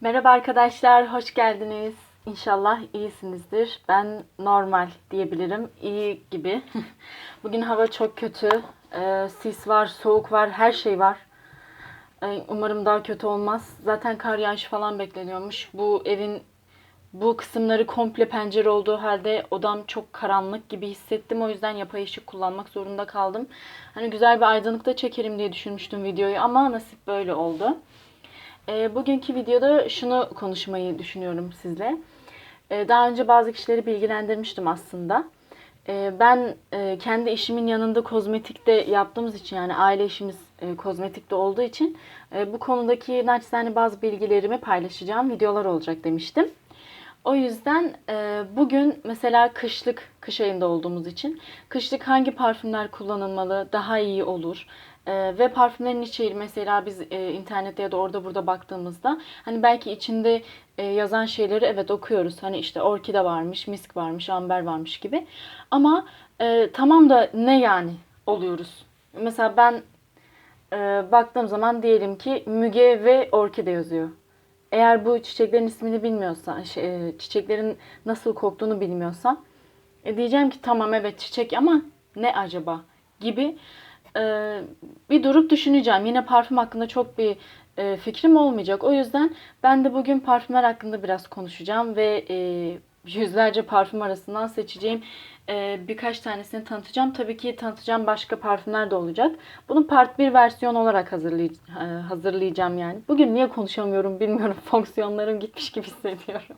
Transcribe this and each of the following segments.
Merhaba arkadaşlar, hoş geldiniz. İnşallah iyisinizdir. Ben normal diyebilirim, iyi gibi. Bugün hava çok kötü. Ee, sis var, soğuk var, her şey var. Ee, umarım daha kötü olmaz. Zaten kar yağışı falan bekleniyormuş. Bu evin bu kısımları komple pencere olduğu halde odam çok karanlık gibi hissettim. O yüzden yapay ışık kullanmak zorunda kaldım. Hani güzel bir aydınlıkta çekerim diye düşünmüştüm videoyu ama nasip böyle oldu. E, bugünkü videoda şunu konuşmayı düşünüyorum sizle. E, daha önce bazı kişileri bilgilendirmiştim aslında. E, ben e, kendi işimin yanında kozmetikte yaptığımız için yani aile işimiz e, kozmetikte olduğu için e, bu konudaki naçizane bazı bilgilerimi paylaşacağım videolar olacak demiştim. O yüzden e, bugün mesela kışlık, kış ayında olduğumuz için kışlık hangi parfümler kullanılmalı daha iyi olur? E, ve parfümlerin içeriği mesela biz e, internette ya da orada burada baktığımızda hani belki içinde e, yazan şeyleri evet okuyoruz. Hani işte orkide varmış, misk varmış, amber varmış gibi. Ama e, tamam da ne yani oluyoruz? Mesela ben e, baktığım zaman diyelim ki Müge ve orkide yazıyor. Eğer bu çiçeklerin ismini bilmiyorsan, şey, e, çiçeklerin nasıl koktuğunu bilmiyorsan e, diyeceğim ki tamam evet çiçek ama ne acaba gibi e, bir durup düşüneceğim. Yine parfüm hakkında çok bir e, fikrim olmayacak. O yüzden ben de bugün parfümler hakkında biraz konuşacağım ve e, yüzlerce parfüm arasından seçeceğim e, birkaç tanesini tanıtacağım. Tabii ki tanıtacağım başka parfümler de olacak. Bunu part 1 versiyon olarak hazırlay hazırlayacağım yani. Bugün niye konuşamıyorum bilmiyorum. Fonksiyonlarım gitmiş gibi hissediyorum.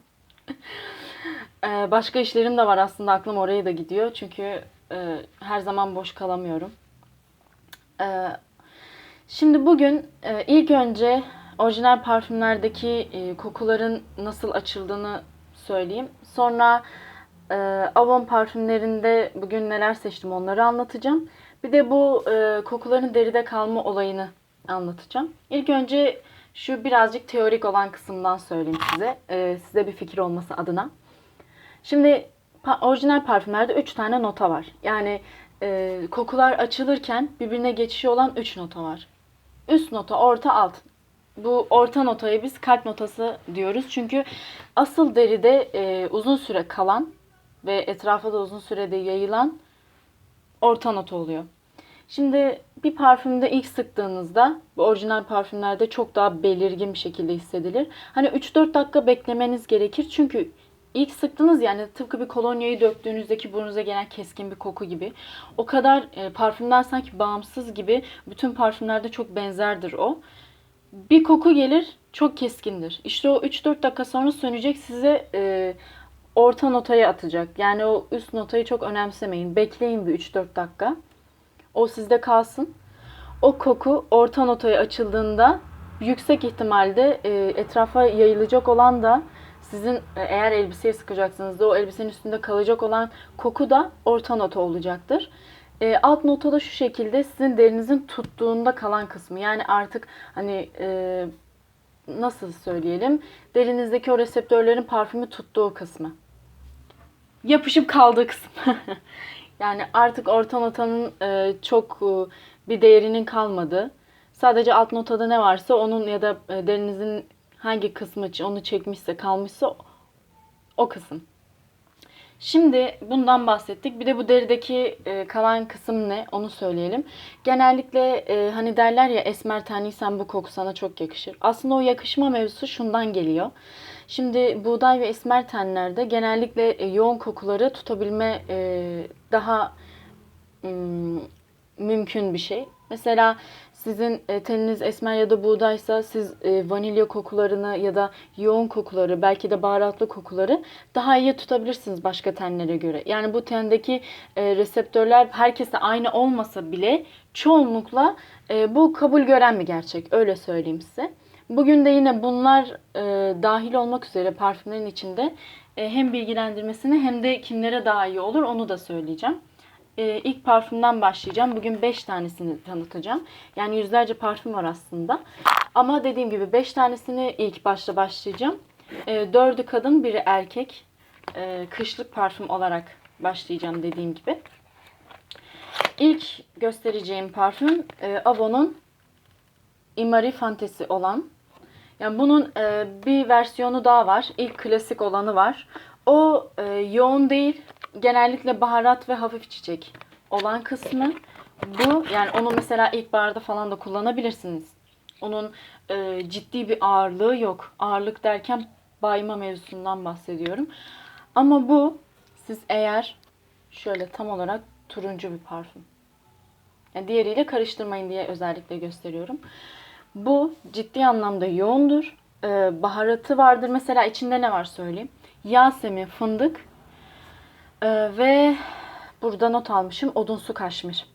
başka işlerim de var aslında aklım oraya da gidiyor. Çünkü her zaman boş kalamıyorum. E, şimdi bugün e, ilk önce orijinal parfümlerdeki e, kokuların nasıl açıldığını söyleyeyim. Sonra e, Avon parfümlerinde bugün neler seçtim onları anlatacağım. Bir de bu kokuların deride kalma olayını anlatacağım. İlk önce şu birazcık teorik olan kısımdan söyleyeyim size. Size bir fikir olması adına. Şimdi orijinal parfümlerde 3 tane nota var. Yani e, kokular açılırken birbirine geçişi olan 3 nota var. Üst nota, orta, alt. Bu orta notayı biz kalp notası diyoruz. Çünkü asıl deride e, uzun süre kalan ve etrafa da uzun sürede yayılan orta nota oluyor. Şimdi bir parfümde ilk sıktığınızda bu orijinal parfümlerde çok daha belirgin bir şekilde hissedilir. Hani 3-4 dakika beklemeniz gerekir. Çünkü ilk sıktınız yani tıpkı bir kolonyayı döktüğünüzdeki burnunuza gelen keskin bir koku gibi. O kadar e, parfümden sanki bağımsız gibi bütün parfümlerde çok benzerdir o. Bir koku gelir çok keskindir. İşte o 3-4 dakika sonra sönecek size e, orta notayı atacak. Yani o üst notayı çok önemsemeyin. Bekleyin bir 3-4 dakika. O sizde kalsın. O koku orta notaya açıldığında yüksek ihtimalde e, etrafa yayılacak olan da sizin e, eğer elbiseye sıkacaksınız da o elbisenin üstünde kalacak olan koku da orta nota olacaktır. E, alt nota da şu şekilde sizin derinizin tuttuğunda kalan kısmı. Yani artık hani e, nasıl söyleyelim derinizdeki o reseptörlerin parfümü tuttuğu kısmı. Yapışıp kaldığı kısım. yani artık orta notanın e, çok e, bir değerinin kalmadığı. Sadece alt notada ne varsa onun ya da e, derinizin hangi kısmı onu çekmişse kalmışsa o kısım. Şimdi bundan bahsettik. Bir de bu derideki e, kalan kısım ne onu söyleyelim. Genellikle e, hani derler ya esmer tenliysen bu koku sana çok yakışır. Aslında o yakışma mevzusu şundan geliyor. Şimdi buğday ve esmer tenlerde genellikle e, yoğun kokuları tutabilme e, daha mm, mümkün bir şey. Mesela sizin e, teniniz esmer ya da buğdaysa siz e, vanilya kokularını ya da yoğun kokuları belki de baharatlı kokuları daha iyi tutabilirsiniz başka tenlere göre. Yani bu tendeki e, reseptörler herkese aynı olmasa bile çoğunlukla bu kabul gören bir gerçek. Öyle söyleyeyim size. Bugün de yine bunlar e, dahil olmak üzere parfümlerin içinde e, hem bilgilendirmesini hem de kimlere daha iyi olur onu da söyleyeceğim. E, ilk parfümden başlayacağım. Bugün 5 tanesini tanıtacağım. Yani yüzlerce parfüm var aslında. Ama dediğim gibi 5 tanesini ilk başta başlayacağım. E, 4'ü kadın, biri erkek. E, kışlık parfüm olarak başlayacağım dediğim gibi. İlk göstereceğim parfüm e, Avon'un Imari Fantezi olan Yani bunun e, bir versiyonu daha var. İlk klasik olanı var. O e, yoğun değil. Genellikle baharat ve hafif çiçek olan kısmı. Bu yani onu mesela ilkbaharda falan da kullanabilirsiniz. Onun e, ciddi bir ağırlığı yok. Ağırlık derken bayma mevzusundan bahsediyorum. Ama bu siz eğer şöyle tam olarak turuncu bir parfüm. Yani diğeriyle karıştırmayın diye özellikle gösteriyorum. Bu ciddi anlamda yoğundur. Ee, baharatı vardır. Mesela içinde ne var söyleyeyim. Yasemin, fındık ee, ve burada not almışım odunsu kaşmir.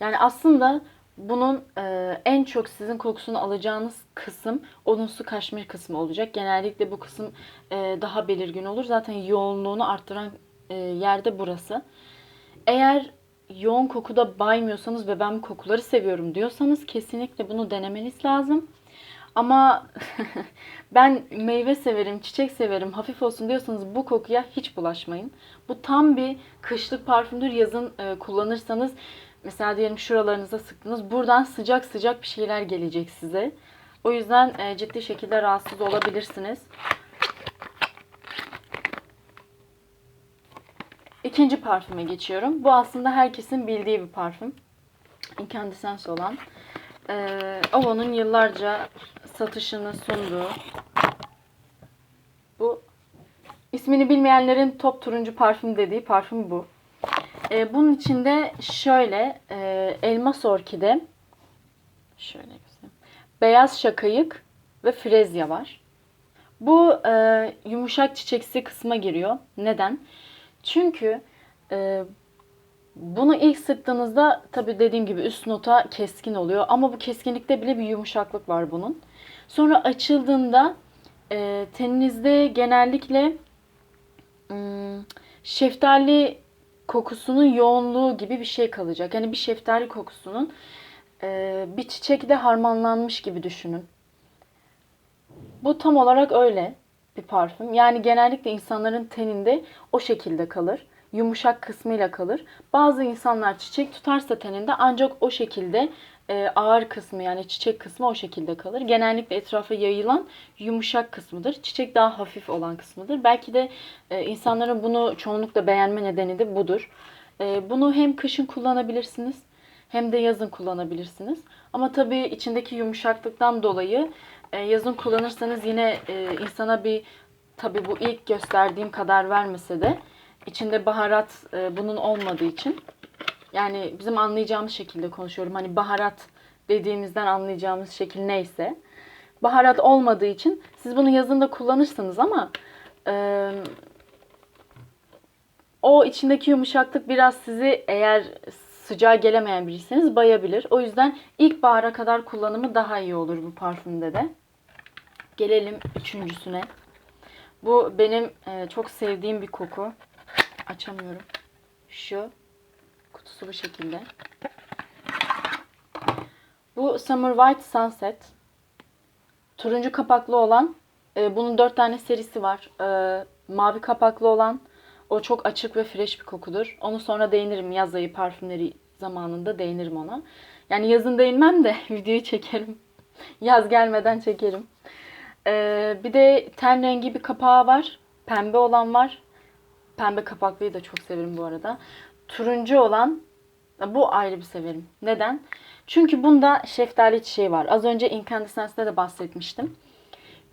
Yani aslında bunun e, en çok sizin kokusunu alacağınız kısım odunsu kaşmir kısmı olacak. Genellikle bu kısım e, daha belirgin olur. Zaten yoğunluğunu arttıran e, yerde burası. Eğer yoğun kokuda baymıyorsanız ve ben kokuları seviyorum diyorsanız kesinlikle bunu denemeniz lazım. Ama ben meyve severim, çiçek severim, hafif olsun diyorsanız bu kokuya hiç bulaşmayın. Bu tam bir kışlık parfümdür. Yazın e, kullanırsanız mesela diyelim şuralarınıza sıktınız. Buradan sıcak sıcak bir şeyler gelecek size. O yüzden e, ciddi şekilde rahatsız olabilirsiniz. İkinci parfüme geçiyorum. Bu aslında herkesin bildiği bir parfüm. Incandescence olan. Ee, Ovo'nun yıllarca satışını sunduğu bu ismini bilmeyenlerin top turuncu parfüm dediği parfüm bu. Ee, bunun içinde şöyle e, elmas orkide şöyle göstereyim. Beyaz şakayık ve frezya var. Bu e, yumuşak çiçeksi kısma giriyor. Neden? Çünkü e, bunu ilk sıktığınızda tabii dediğim gibi üst nota keskin oluyor. Ama bu keskinlikte bile bir yumuşaklık var bunun. Sonra açıldığında e, teninizde genellikle ım, şeftali kokusunun yoğunluğu gibi bir şey kalacak. Yani bir şeftali kokusunun e, bir çiçekle harmanlanmış gibi düşünün. Bu tam olarak öyle bir parfüm. Yani genellikle insanların teninde o şekilde kalır. Yumuşak kısmıyla kalır. Bazı insanlar çiçek tutarsa teninde ancak o şekilde e, ağır kısmı yani çiçek kısmı o şekilde kalır. Genellikle etrafa yayılan yumuşak kısmıdır. Çiçek daha hafif olan kısmıdır. Belki de e, insanların bunu çoğunlukla beğenme nedeni de budur. E, bunu hem kışın kullanabilirsiniz hem de yazın kullanabilirsiniz. Ama tabii içindeki yumuşaklıktan dolayı e, yazın kullanırsanız yine e, insana bir tabii bu ilk gösterdiğim kadar vermese de içinde baharat e, bunun olmadığı için yani bizim anlayacağımız şekilde konuşuyorum. Hani baharat dediğimizden anlayacağımız şekil neyse. Baharat olmadığı için siz bunu yazında kullanırsınız ama e, o içindeki yumuşaklık biraz sizi eğer sıcağa gelemeyen biriyseniz bayabilir. O yüzden ilkbahara kadar kullanımı daha iyi olur bu parfümde de. Gelelim üçüncüsüne. Bu benim e, çok sevdiğim bir koku. Açamıyorum. Şu kutusu bu şekilde. Bu Summer White Sunset. Turuncu kapaklı olan. E, bunun dört tane serisi var. E, mavi kapaklı olan. O çok açık ve fresh bir kokudur. Onu sonra değinirim yaz ayı parfümleri zamanında değinirim ona. Yani yazın değinmem de videoyu çekerim. Yaz gelmeden çekerim. Ee, bir de ten rengi bir kapağı var. Pembe olan var. Pembe kapaklıyı da çok severim bu arada. Turuncu olan bu ayrı bir severim. Neden? Çünkü bunda şeftali çiçeği var. Az önce Incandescence'de de bahsetmiştim.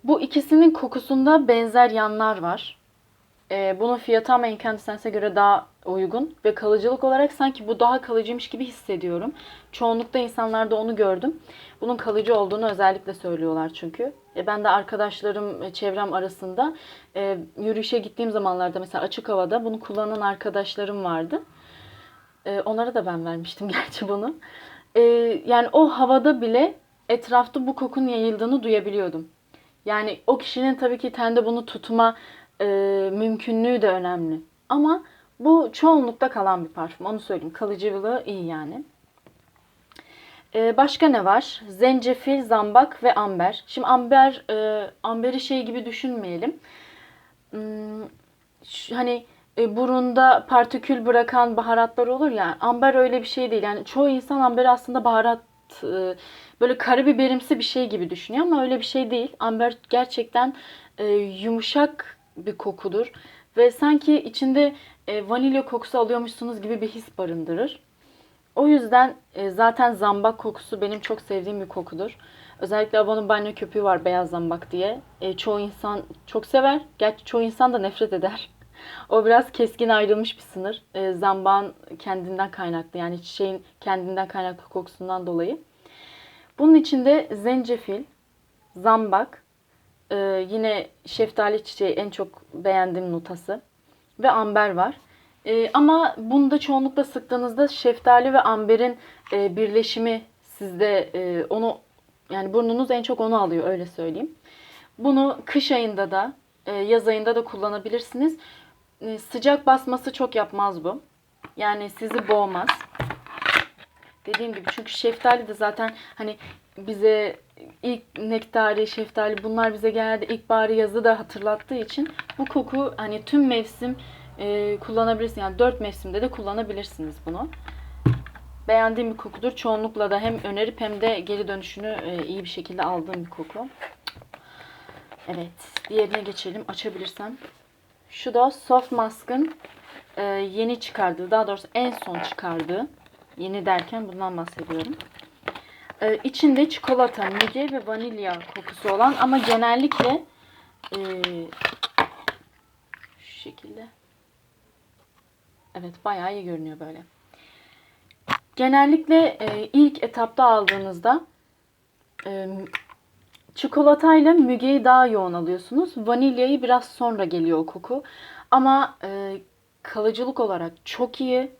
Bu ikisinin kokusunda benzer yanlar var. Ee, bunun fiyatı ama Incandescence'e göre daha uygun ve kalıcılık olarak sanki bu daha kalıcıymış gibi hissediyorum. Çoğunlukta insanlarda onu gördüm. Bunun kalıcı olduğunu özellikle söylüyorlar çünkü. E, ben de arkadaşlarım, e, çevrem arasında e, yürüyüşe gittiğim zamanlarda mesela açık havada bunu kullanan arkadaşlarım vardı. E, onlara da ben vermiştim gerçi bunu. E, yani o havada bile etrafta bu kokun yayıldığını duyabiliyordum. Yani o kişinin tabii ki tende bunu tutma e, mümkünlüğü de önemli. Ama bu çoğunlukta kalan bir parfüm. Onu söyleyeyim. Kalıcılığı iyi yani. Ee, başka ne var? Zencefil, zambak ve amber. Şimdi amber, e, amberi şey gibi düşünmeyelim. Hmm, şu- hani e, burunda partikül bırakan baharatlar olur ya. Amber öyle bir şey değil. Yani çoğu insan amberi aslında baharat t- böyle karabiberimsi bir şey gibi düşünüyor ama öyle bir şey değil. Amber gerçekten e, yumuşak bir kokudur ve sanki içinde e, vanilya kokusu alıyormuşsunuz gibi bir his barındırır. O yüzden e, zaten zambak kokusu benim çok sevdiğim bir kokudur. Özellikle Avon'un banyo köpüğü var beyaz zambak diye. E, çoğu insan çok sever. Gerçi çoğu insan da nefret eder. O biraz keskin ayrılmış bir sınır. E, zambağın kendinden kaynaklı yani çiçeğin kendinden kaynaklı kokusundan dolayı. Bunun içinde zencefil, zambak, e, yine şeftali çiçeği en çok beğendiğim notası ve amber var. E, ama bunda çoğunlukla sıktığınızda şeftali ve amberin e, birleşimi sizde e, onu yani burnunuz en çok onu alıyor öyle söyleyeyim. Bunu kış ayında da e, yaz ayında da kullanabilirsiniz. E, sıcak basması çok yapmaz bu. Yani sizi boğmaz. Dediğim gibi çünkü şeftali de zaten hani bize ilk nektari, şeftali bunlar bize genelde ilkbaharı yazı da hatırlattığı için bu koku hani tüm mevsim e, kullanabilirsiniz. Yani dört mevsimde de kullanabilirsiniz bunu. Beğendiğim bir kokudur. Çoğunlukla da hem önerip hem de geri dönüşünü e, iyi bir şekilde aldığım bir koku. Evet. Diğerine geçelim. Açabilirsem. Şu da Soft Mask'ın e, yeni çıkardığı, daha doğrusu en son çıkardığı. Yeni derken bundan bahsediyorum. E, içinde çikolata, müge ve vanilya kokusu olan ama genellikle e, şu şekilde. Evet bayağı iyi görünüyor böyle. Genellikle e, ilk etapta aldığınızda e, çikolatayla mügeyi daha yoğun alıyorsunuz. Vanilyayı biraz sonra geliyor o koku. Ama e, kalıcılık olarak çok iyi.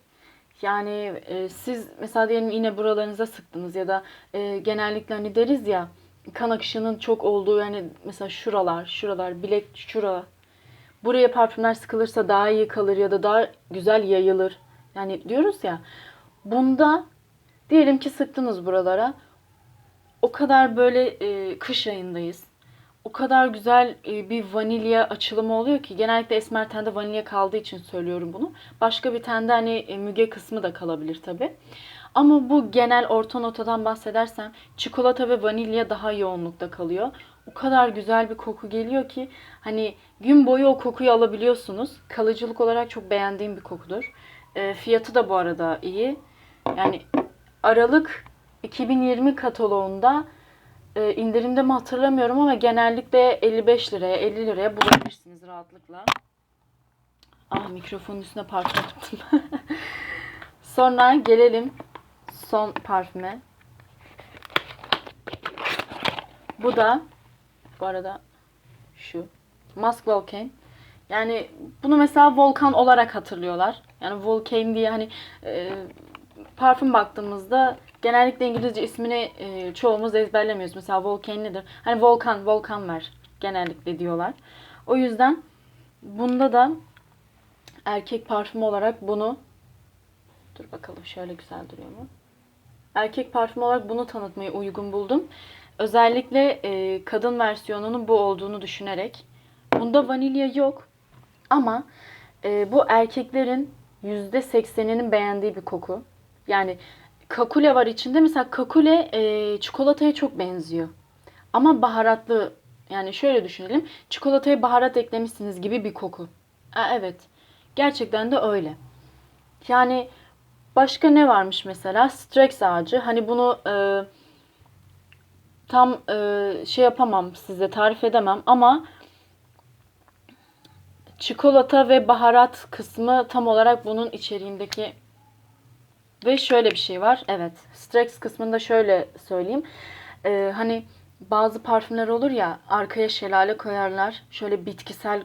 Yani e, siz mesela diyelim yine buralarınıza sıktınız ya da e, genellikle hani deriz ya kan akışının çok olduğu yani mesela şuralar, şuralar, bilek şura. Buraya parfümler sıkılırsa daha iyi kalır ya da daha güzel yayılır. Yani diyoruz ya bunda diyelim ki sıktınız buralara. O kadar böyle e, kış ayındayız. O kadar güzel e, bir vanilya açılımı oluyor ki genellikle esmer tende vanilya kaldığı için söylüyorum bunu. Başka bir tende hani e, müge kısmı da kalabilir tabi. Ama bu genel orta notadan bahsedersem çikolata ve vanilya daha yoğunlukta kalıyor. O kadar güzel bir koku geliyor ki hani gün boyu o kokuyu alabiliyorsunuz. Kalıcılık olarak çok beğendiğim bir kokudur. E, fiyatı da bu arada iyi. Yani Aralık 2020 kataloğunda e, indirimde mi hatırlamıyorum ama genellikle 55 liraya 50 liraya bulabilirsiniz rahatlıkla. Ah mikrofonun üstüne parfüm attım. Sonra gelelim son parfüme. Bu da bu arada şu Musk Volcane. Yani bunu mesela volkan olarak hatırlıyorlar. Yani Volcane diye hani e, parfüm baktığımızda genellikle İngilizce ismini e, çoğumuz ezberlemiyoruz. Mesela volkan nedir? Hani volkan, volkan var genellikle diyorlar. O yüzden bunda da erkek parfümü olarak bunu dur bakalım şöyle güzel duruyor mu? Erkek parfümü olarak bunu tanıtmayı uygun buldum. Özellikle e, kadın versiyonunun bu olduğunu düşünerek. Bunda vanilya yok. Ama e, bu erkeklerin %80'inin beğendiği bir koku. Yani kakule var içinde. Mesela kakule e, çikolataya çok benziyor. Ama baharatlı. Yani şöyle düşünelim. Çikolataya baharat eklemişsiniz gibi bir koku. Aa, evet. Gerçekten de öyle. Yani başka ne varmış mesela? Strex ağacı. Hani bunu e, tam e, şey yapamam size tarif edemem ama çikolata ve baharat kısmı tam olarak bunun içeriğindeki ve şöyle bir şey var. Evet. Strex kısmında şöyle söyleyeyim. Ee, hani bazı parfümler olur ya arkaya şelale koyarlar. Şöyle bitkisel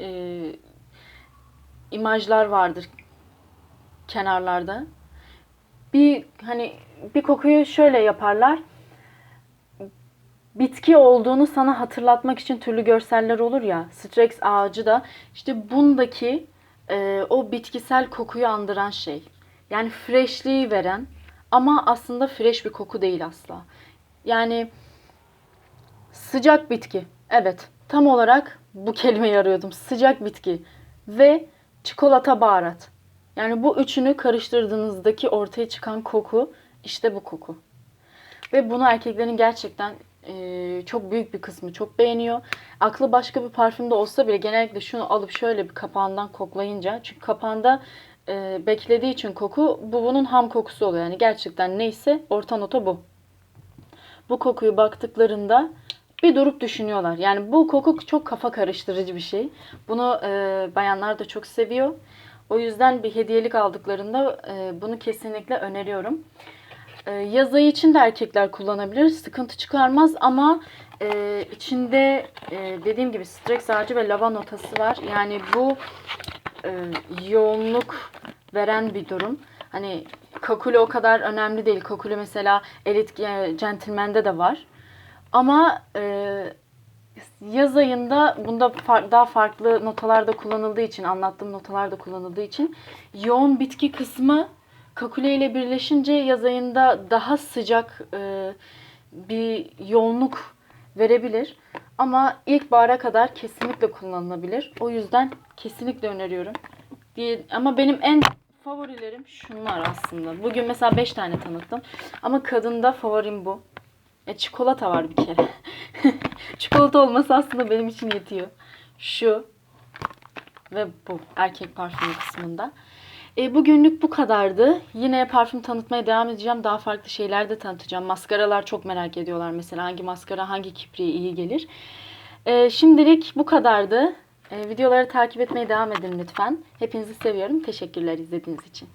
e, imajlar vardır kenarlarda. Bir hani bir kokuyu şöyle yaparlar. Bitki olduğunu sana hatırlatmak için türlü görseller olur ya. Strex ağacı da işte bundaki e, o bitkisel kokuyu andıran şey. Yani freshliği veren ama aslında fresh bir koku değil asla. Yani sıcak bitki. Evet, tam olarak bu kelimeyi arıyordum. Sıcak bitki ve çikolata baharat. Yani bu üçünü karıştırdığınızdaki ortaya çıkan koku işte bu koku. Ve bunu erkeklerin gerçekten e, çok büyük bir kısmı çok beğeniyor. Aklı başka bir parfümde olsa bile genellikle şunu alıp şöyle bir kapağından koklayınca çünkü kapağında e, beklediği için koku bu bunun ham kokusu oluyor. Yani gerçekten neyse orta nota bu. Bu kokuyu baktıklarında bir durup düşünüyorlar. Yani bu koku çok kafa karıştırıcı bir şey. Bunu e, bayanlar da çok seviyor. O yüzden bir hediyelik aldıklarında e, bunu kesinlikle öneriyorum. E, yaz ayı için de erkekler kullanabilir. Sıkıntı çıkarmaz ama e, içinde e, dediğim gibi streks ağacı ve lava notası var. Yani bu e, yoğunluk veren bir durum. Hani kakule o kadar önemli değil. Kakule mesela elit e, gentleman'de de var. Ama e, yaz ayında bunda far- daha farklı notalarda kullanıldığı için, anlattığım notalarda kullanıldığı için yoğun bitki kısmı kakule ile birleşince yaz ayında daha sıcak e, bir yoğunluk verebilir. Ama ilkbahara kadar kesinlikle kullanılabilir. O yüzden kesinlikle öneriyorum. Diye, ama benim en favorilerim şunlar aslında. Bugün mesela 5 tane tanıttım. Ama kadında favorim bu. E, çikolata var bir kere. çikolata olması aslında benim için yetiyor. Şu ve bu erkek parfümü kısmında. E, bugünlük bu kadardı. Yine parfüm tanıtmaya devam edeceğim. Daha farklı şeyler de tanıtacağım. Maskaralar çok merak ediyorlar mesela. Hangi maskara hangi kipriye iyi gelir. E, şimdilik bu kadardı. E, videoları takip etmeye devam edin lütfen. Hepinizi seviyorum. Teşekkürler izlediğiniz için.